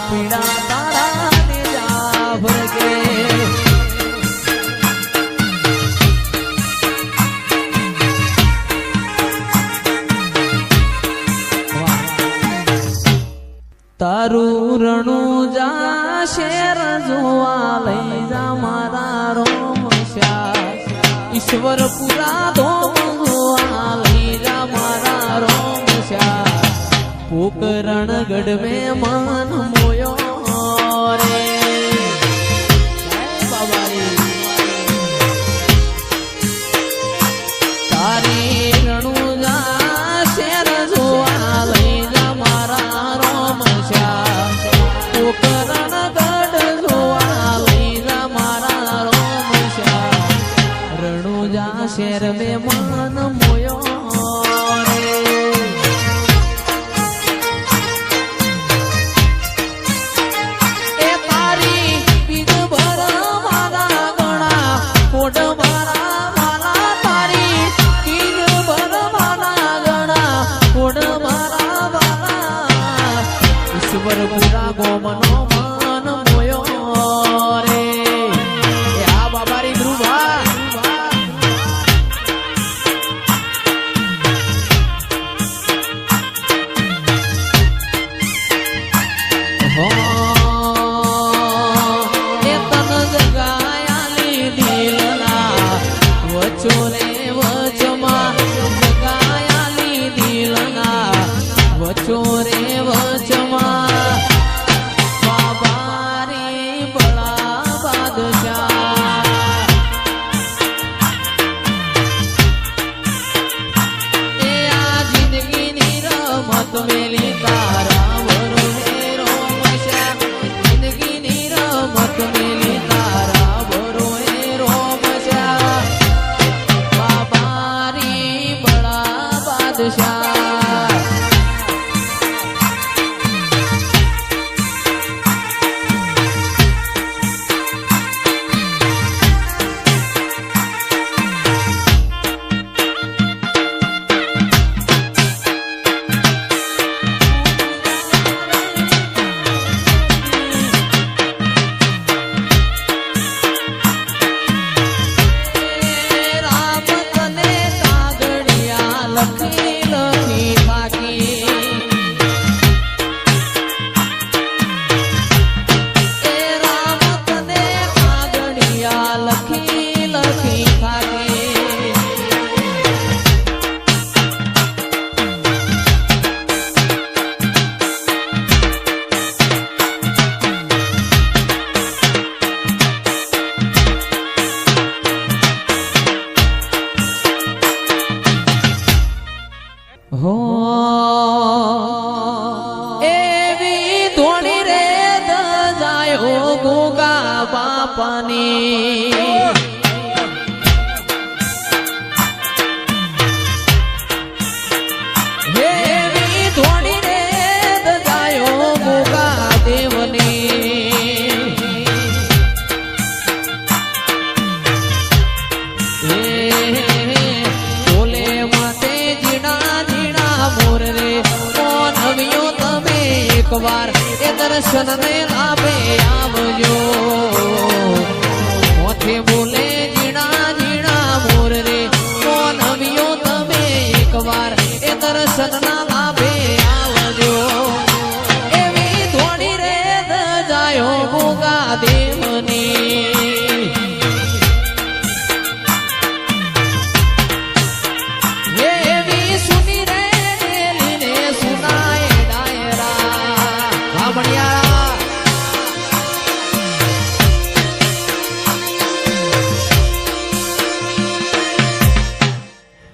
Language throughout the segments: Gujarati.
પીડા તારા ને જા ભરગે તારું રણું જા શેર જોવા લઈ જા મારા ઈશ્વર પુરા ધો પોકરણગઢ મે માન મોયો રે બાબા તારી seja পানি। એકવાર એ દર્શન ને લાભે આવજો. મોથે બોલે જીણા જીણા મોર રે કોન તમે એકવાર? એ દર્શન ના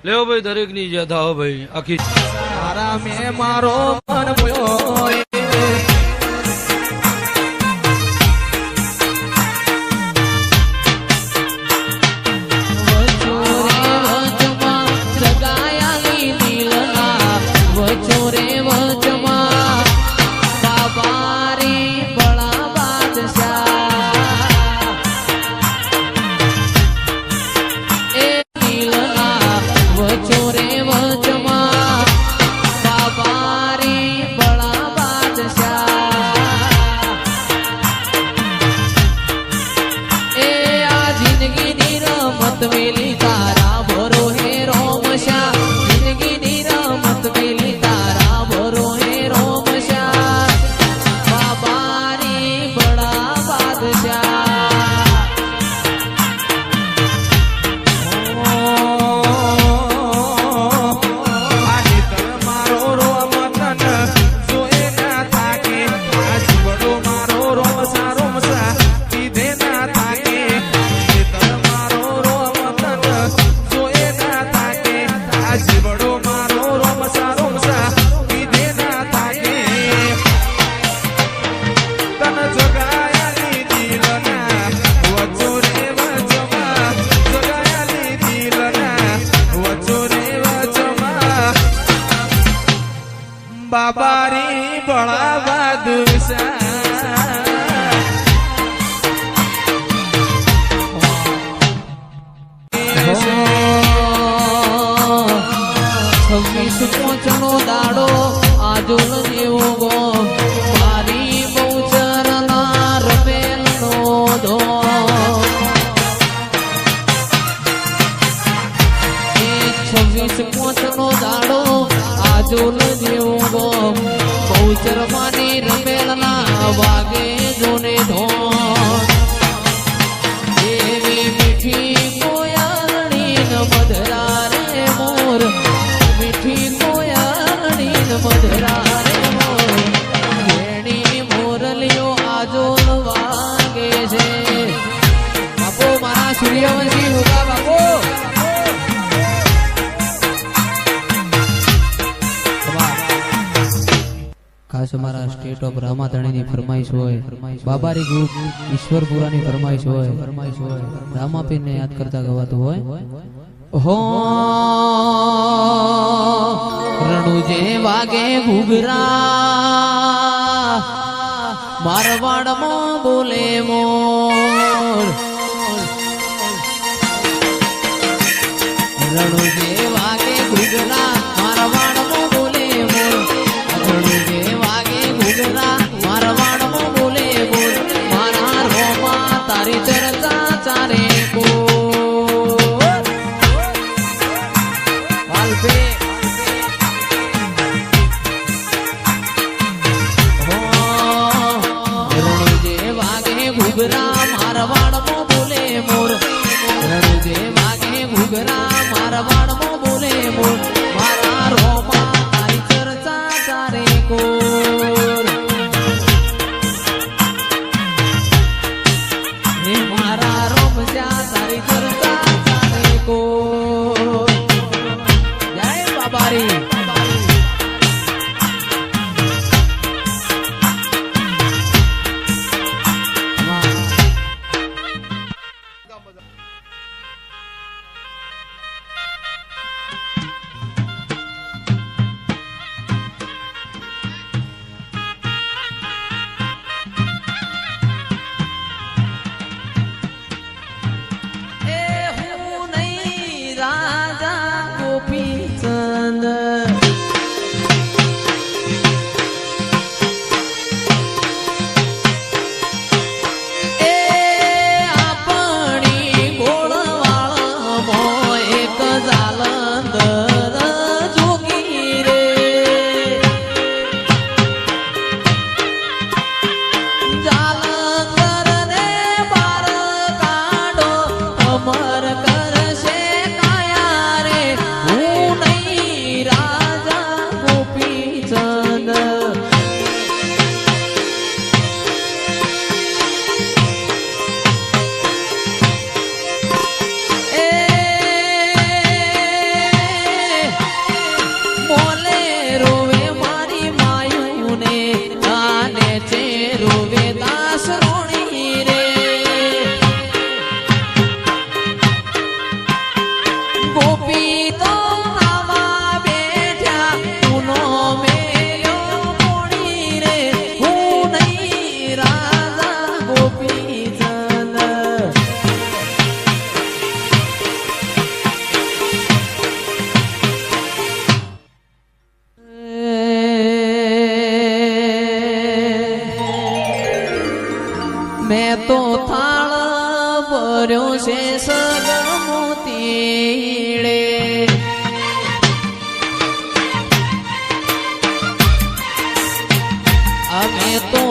લેવો ભાઈ દરેકની ઈજા થાવ ભાઈ આખી તારા મેં મારો મન বেলিকার ખાસ અમારા સ્ટેટ ઓફ રામાધણીની ફરમાઈશ હોય, બાબારી ગ્રુપ ઈશ્વરપુરાની ફરમાઈશ હોય ફરમાઈશ હોય રામાપીરને યાદ કરતા ગવાતું હોય. હો રણુ જે વાગે ઘૂઘરા, મારવાડમાં બોલે મોર. રણુ અમે તો